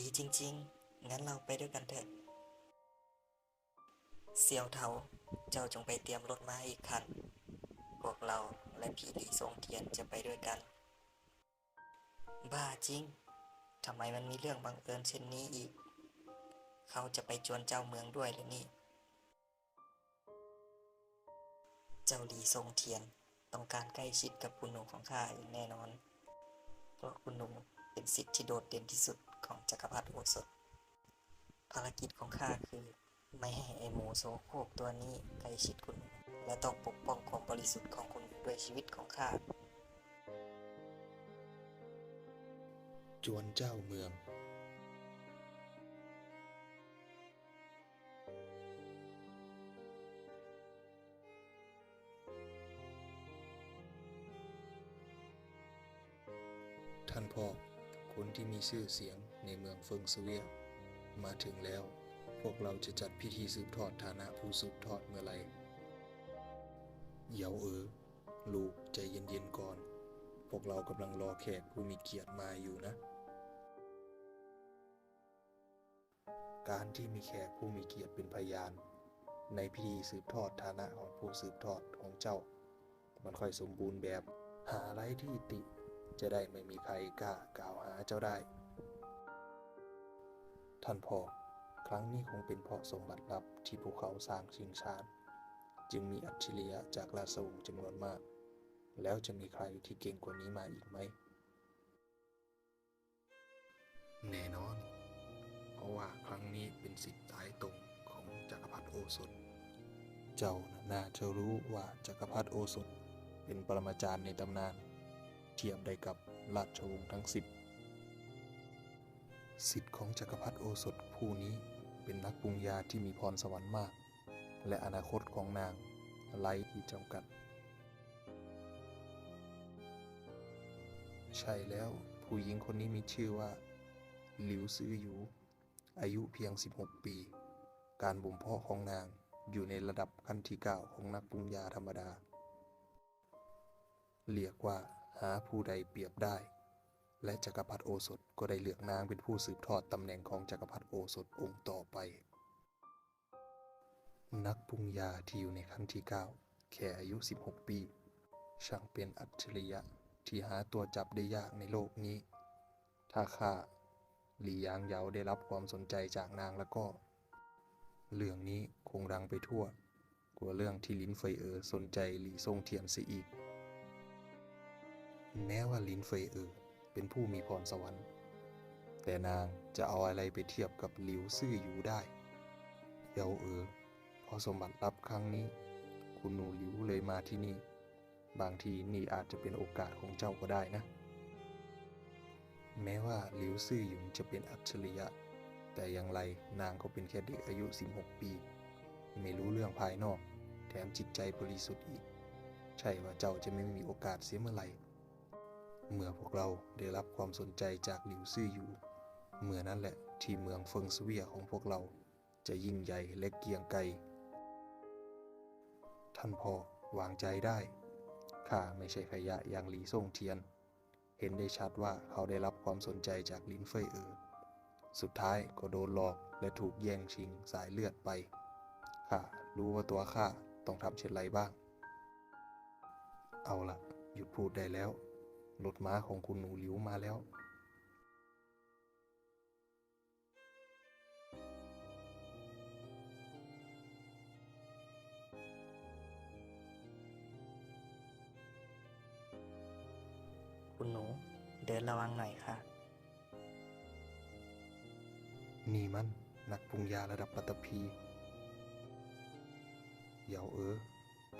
ดีจริง ๆ งั้นเราไปด้วยกันเถอะ เสี่ยวเทา เจ้าจงไปเตรียมรถมาอีกคัน พวกเราและพี่หลีทรงเทียนจะไปด้วยกัน บ้าจริง ทำไมมันมีเรื่องบังเอิญเช่นนี้อีก เขาจะไปจวนเจ้าเมืองด้วยหรือนี่ เจ้าหลีทรงเทียนต้องการใกล้ชิดกับคุณหนูของข้าอย่างแน่นอน เพราะคุณหนูเป็นสิทธิ์ที่โดดเด่นที่สุด ของจักรพรรดิโอสถ ภารกิจของข้าคือไม่ให้ไอหมูโซโคกตัวนี้ใกล้ชิดคุณ และต้องปกป้องความบริสุทธิ์ของคุณด้วยชีวิตของข้า จวนเจ้าเมือง ท่านพ่อคนที่มีชื่อเสียง ในเมืองเฟิงสเวีย มาถึงแล้ว พวกเราจะจัดพิธีสืบทอดฐานะผู้สืบทอดเมื่อไหรเยาเออ ลูกใจเย็นๆก่อน พวกเรากำลังรอแขกผู้มีเกียรติมาอยู่นะ การที่มีแขกผู้มีเกียรติเป็นพยาน ในพิธีสืบทอดฐานะของผู้สืบทอดของเจ้า มันค่อยสมบูรณ์แบบ หาไรที่ติ จะได้ไม่มีใครกล้ากล่าวหาเจ้าได้ ท่านพ่อ ครั้งนี้คงเป็นเพราะสมบัติลับที่ภูเขาสร้างชิงชานจึงมีอัจฉริยะจากราชวงศ์จำนวนมาก แล้วจะมีใครที่เก่งกว่านี้มาอีกไหม แน่นอน เพราะว่าครั้งนี้เป็นสิทธิ์สายตรงของจักรพรรดิโอสถ เจ้าน่าจะรู้ว่าจักรพรรดิโอสถเป็นปรมาจารย์ในตำนาน เทียบได้กับราชวงศ์ทั้งสิบ สิทธิ์ของจักรพรรดิโอสถผู้นี้เป็นนักปรุงยาที่มีพรสวรรค์มาก และอนาคตของนางไร้ที่จำกัด ใช่แล้วผู้หญิงคนนี้มีชื่อว่า หลิวซือหยูอายุเพียง 16 ปี การบ่มเพาะของนางอยู่ในระดับขั้นที่เก้าของนักปรุงยาธรรมดา เรียกว่าหาผู้ใดเปรียบได้ และจักรพรรดิโอสถก็ได้เลือกนางเป็นผู้สืบทอดตำแหน่งของจักรพรรดิโอสถองค์ต่อไป นักปรุงยาที่อยู่ในขั้นที่เก้าแค่อายุ 16 ปี ช่างเป็นอัจฉริยะที่หาตัวจับได้ยากในโลกนี้ ถ้าข้าหลี่ยางเยาได้รับความสนใจจากนางแล้วก็ เรื่องนี้คงดังไปทั่ว กว่าเรื่องที่ลินเฟยเออสนใจหลี่ซงเทียนเสียอีก แม้ว่าลินเฟยเออ เป็นผู้มีพรสวรรค์ แต่นางจะเอาอะไรไปเทียบกับหลิวซื่ออยู่ได้เยาเออพอสมบัติลับครั้งนี้ คุณหนูหลิวเลยมาที่นี่ บางทีนี่อาจจะเป็นโอกาสของเจ้าก็ได้นะ แม้ว่าหลิวซื่อหยุนจะเป็นอัจฉริยะ แต่อย่างไรนางก็เป็นแค่เด็กอายุ 16 ปี ไม่รู้เรื่องภายนอก แถมจิตใจบริสุทธิ์อีก ใช่ว่าเจ้าจะไม่มีโอกาสเสียเมื่อไหร่ เมื่อพวกเราได้รับความสนใจจากหลิวซื่ออยู่ เมื่อนั้นแหละที่เมืองเฟิงสเวียของพวกเรา จะยิ่งใหญ่และเกียงไกรท่านพ่อวางใจได้ ข้าไม่ใช่ขยะอย่างหลีซ่งเทียน เห็นได้ชัดว่าเขาได้รับความสนใจจากลินเฟยเออ สุดท้ายก็โดนหลอกและถูกแย่งชิงสายเลือดไป ข้ารู้ว่าตัวข้าต้องทำเช่นไรบ้าง เอาละหยุดพูดได้แล้ว รถม้าของคุณหนูหลิวมาแล้ว คุณหนูเดินระวังหน่อยค่ะ นี่มัน นักปรุงยาระดับปัตตภีเยาเออ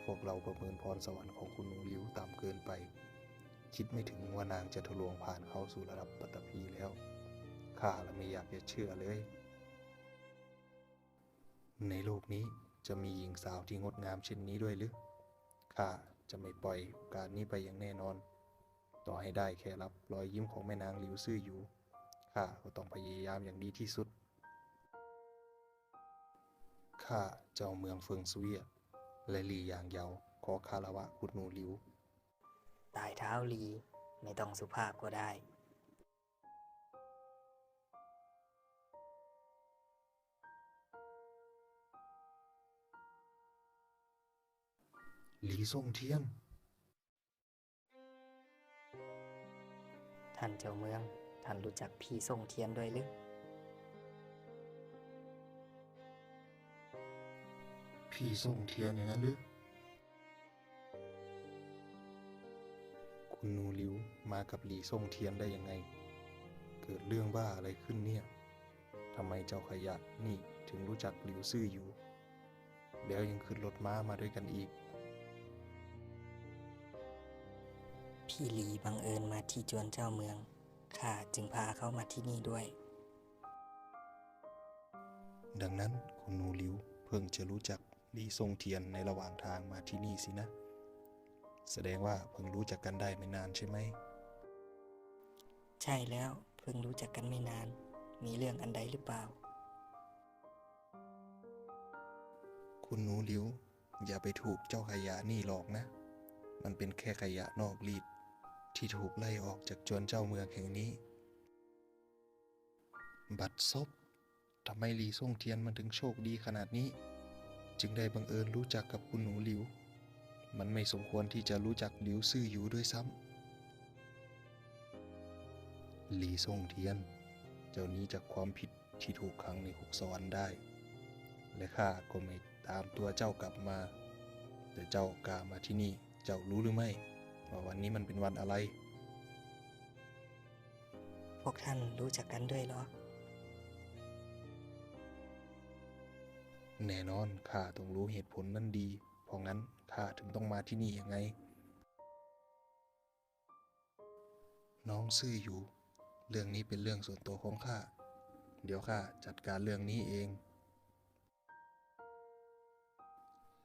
พวกเราประเมินพรสวรรค์ของคุณหนูหลิวต่ำเกินไป คิดไม่ถึงว่านางจะทะลวงผ่านเข้าสู่ระดับปัตตภีแล้ว ข้าละไม่อยากจะเชื่อเลย ในโลกนี้จะมีหญิงสาวที่งดงามเช่นนี้ด้วยหรือ ข้าจะไม่ปล่อยโอกาสนี้ไปอย่างแน่นอน ต่อให้ได้แค่รับรอยยิ้มของแม่นางหลิวซื่ออยู่ ข้าก็ต้องพยายามอย่างดีที่สุด ข้าเจ้าเมืองเฟิงซุยและหลีหยางเยาขอคารวะคุณหนูหลิว ตายเท้าลี ไม่ต้องสุภาพก็ได้ หลีซ่งเทียน ท่านเจ้าเมือง ท่านรู้จักพี่ส่งเทียนด้วยหรือพี่ส่งเทียนอย่างนั้นหรือ คุณนูหลิวมากับหลีส่งเทียนได้ยังไง เกิดเรื่องบ้าอะไรขึ้นเนี่ยทำไมเจ้าขยะนี่ถึงรู้จักหลิวซื่ออยู่ แล้วยังขึ้นรถม้ามาด้วยกันอีก พี่ลีบังเอิญมาที่จวนเจ้าเมืองข้าจึงพาเขามาที่นี่ด้วย ดังนั้นคุณนูหลิวเพิ่งจะรู้จักหลีส่งเทียนในระหว่างทางมาที่นี่สินะ แสดงว่าเพิ่งรู้จักกันได้ไม่นานใช่ไหม ใช่แล้วเพิ่งรู้จักกันไม่นาน มีเรื่องอันใดหรือเปล่า คุณหนูหลิว อย่าไปถูกเจ้าขยะนี่หลอกนะ มันเป็นแค่ขยะนอกรีดที่ถูกไล่ออกจากจวนเจ้าเมืองแห่งนี้ บัดซบทำไมหลีส่งเทียนมันถึงโชคดีขนาดนี้ จึงได้บังเอิญรู้จักกับคุณหนูหลิว มันไม่สมควรที่จะรู้จักหลิวซื่ออยู่ด้วยซ้ำหลีส่งเทียน เจ้านี้จากความผิดที่ถูกขังในหุกสวรรค์ได้ และข้าก็ไม่ตามตัวเจ้ากลับมา แต่เจ้ากล้ามาที่นี่ เจ้ารู้หรือไม่ ว่าวันนี้มันเป็นวันอะไร พวกท่านรู้จักกันด้วยเหรอ แน่นอนข้าต้องรู้เหตุผลนั่นดี เพราะงั้น ข้าถึงต้องมาที่นี่ยังไง น้องซื่ออยู่ เรื่องนี้เป็นเรื่องส่วนตัวของข้า เดี๋ยวข้าจัดการเรื่องนี้เอง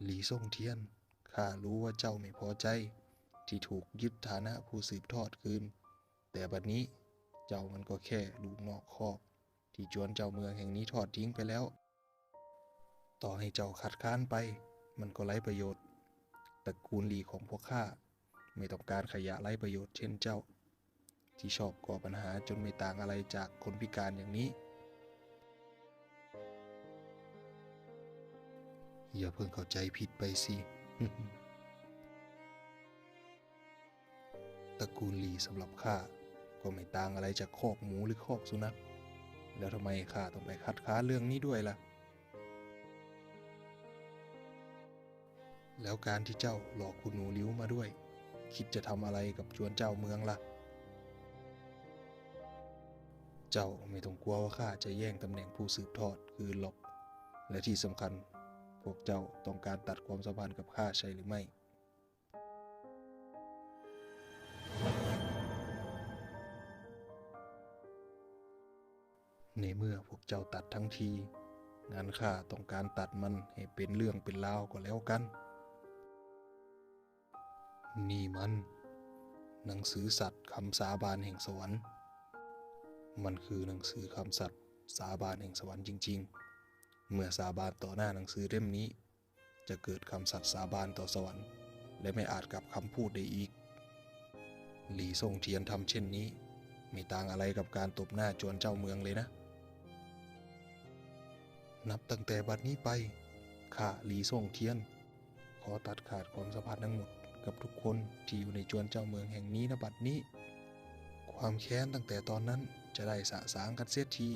หลีส่งเทียน ข้ารู้ว่าเจ้าไม่พอใจ ที่ถูกยึดฐานะผู้สืบทอดคืน แต่บัดนี้เจ้ามันก็แค่ลูกนอกคอก ที่จวนเจ้าเมืองแห่งนี้ทอดทิ้งไปแล้ว ต่อให้เจ้าคัดค้านไป มันก็ไร้ประโยชน์ ระกูลหลีของพวกข้าไม่ต้องการขยะไร้ประโยชน์เช่นเจ้า ที่ชอบก่อปัญหาจนไม่ต่างอะไรจากคนพิการอย่างนี้ อย่าเพิ่งเข้าใจผิดไปสิตระกูลหลีสำหรับข้าก็ไม่ต่างอะไรจากคอกหมูหรือคอกสุนัข แล้วทำไมข้าต้องไปคัดค้านเรื่องนี้ด้วยล่ะ แล้วการที่เจ้าหลอกคุณหนูลิ้วมาด้วย คิดจะทำอะไรกับจวนเจ้าเมืองล่ะ เจ้าไม่ต้องกลัวว่าข้าจะแย่งตำแหน่งผู้สืบทอดคืนหรอก และที่สำคัญพวกเจ้าต้องการตัดความสัมพันธ์กับข้าใช่หรือไม่ ในเมื่อพวกเจ้าตัดทั้งทีงั้นข้าต้องการตัดมันให้เป็นเรื่องเป็นราวก็แล้วกัน นี่มัน หนังสือสัตว์คำสาบานแห่งสวรรค์ มันคือหนังสือคำสัตว์สาบานแห่งสวรรค์จริง ๆ เมื่อสาบานต่อหน้าหนังสือเล่มนี้ จะเกิดคำสัตย์สาบานต่อสวรรค์ และไม่อาจกลับคำพูดได้อีก หลีส่งเทียนทำเช่นนี้ ไม่ต่างอะไรกับการตบหน้าจวนเจ้าเมืองเลยนะ นับตั้งแต่บัดนี้ไปข้าหลีส่งเทียน ขอตัดขาดความสัมพันธ์ทั้งหมด กับทุกคนที่อยู่ในจวนเจ้าเมืองแห่งนี้นะบัดนี้ ความแค้นตั้งแต่ตอนนั้นจะได้สะสางกันเสียที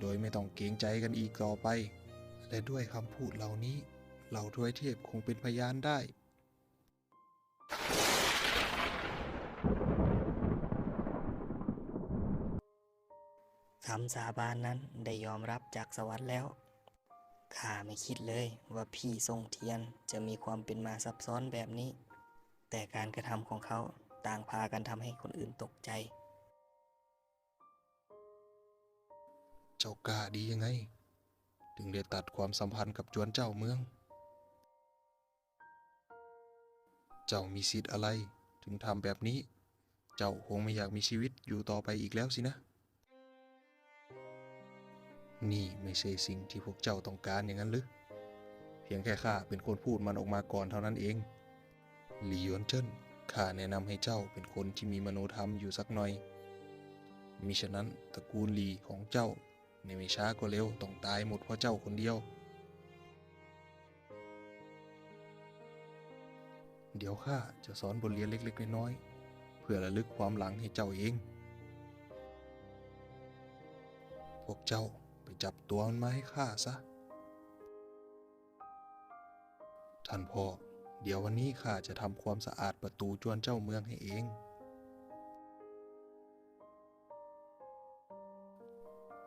โดยไม่ต้องเกรงใจกันอีกต่อไป และด้วยคำพูดเหล่านี้ เหล่าทวยเทพคงเป็นพยานได้คำสาบานนั้นได้ยอมรับจากสวรรค์แล้ว ข้าไม่คิดเลยว่าพี่ทรงเทียนจะมีความเป็นมาซับซ้อนแบบนี้ แต่การกระทำของเขาต่างพากันทำให้คนอื่นตกใจ เจ้ากล้าดียังไง ถึงได้ตัดความสัมพันธ์กับจวนเจ้าเมือง เจ้ามีสิทธิ์อะไรถึงทำแบบนี้ เจ้าคงไม่อยากมีชีวิตอยู่ต่อไปอีกแล้วสินะ นี่ไม่ใช่สิ่งที่พวกเจ้าต้องการอย่างนั้นหรือ เพียงแค่ข้าเป็นคนพูดมันออกมาก่อนเท่านั้นเอง หลี่หยวนเจิ้นข้าแนะนำให้เจ้าเป็นคนที่มีมโนธรรมอยู่สักหน่อยมิฉะนั้นตระกูลหลีของเจ้าในไม่ช้าก็เร็วต้องตายหมดเพราะเจ้าคนเดียว เดี๋ยวข้าจะสอนบทเรียนเล็กๆน้อยๆเพื่อระลึกความหลังให้เจ้าเอง พวกเจ้าไปจับตัวมันมาให้ข้าซะ ท่านพ่อ เดี๋ยววันนี้ข้าจะทำความสะอาดประตูจวนเจ้าเมืองให้เอง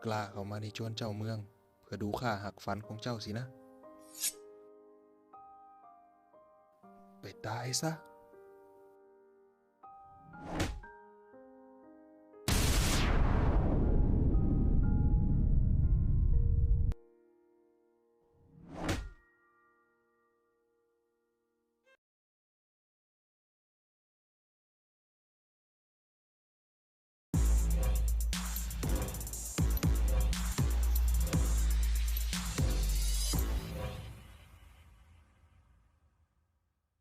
กล้าเข้ามาในจวนเจ้าเมือง เพื่อดูข้าหักฟันของเจ้าสินะ ไปตายซะ